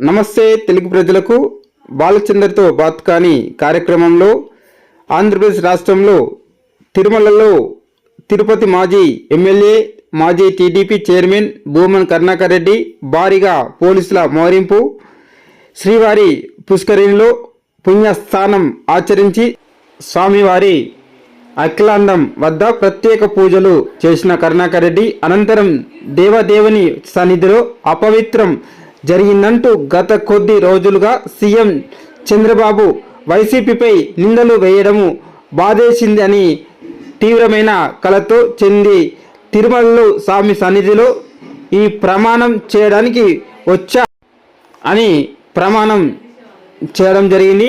నమస్తే తెలుగు ప్రజలకు బాలచందర్తో బాత్ కాని కార్యక్రమంలో ఆంధ్రప్రదేశ్ రాష్ట్రంలో తిరుమలలో తిరుపతి మాజీ ఎమ్మెల్యే మాజీ టీడీపీ చైర్మన్ భూమన్ కరుణాకర్ రెడ్డి భారీగా పోలీసుల మోరింపు శ్రీవారి పుష్కరిణిలో పుణ్యస్థానం ఆచరించి స్వామివారి అఖిలాండం వద్ద ప్రత్యేక పూజలు చేసిన కరుణాకర్ రెడ్డి అనంతరం దేవదేవుని సన్నిధిలో అపవిత్రం జరిగిందంటూ గత కొద్ది రోజులుగా సీఎం చంద్రబాబు వైసీపీపై నిందలు వేయడము బాధేసింది అని తీవ్రమైన కలతో చెంది తిరుమలలో స్వామి సన్నిధిలో ఈ ప్రమాణం చేయడానికి వచ్చా అని ప్రమాణం చేయడం జరిగింది.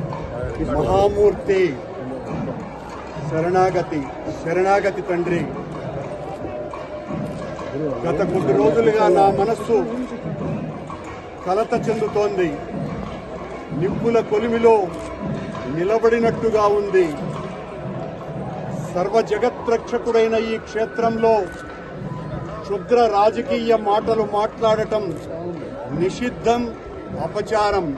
మహామూర్తి. శరణాగతి. శరణాగతి తండ్రి. గత కొద్ది రోజులుగా నా మనస్సు కలత చెందుతోంది. నిప్పుల కొలిమిలో నిలబడినట్టుగా ఉంది. సర్వ జగత్రక్షకుడైన ఈ క్షేత్రంలో క్షుద్ర రాజకీయ మాటలు మాట్లాడటం నిషిద్ధం అపచారం.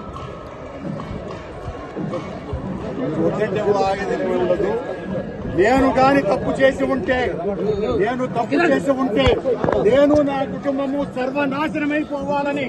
వద్దంటే ఆగేది ఉండదు. నేను కాని తప్పు చేసి ఉంటే నేను తప్పు చేసి ఉంటే నేను నా కుటుంబము సర్వనాశనమైపోవాలని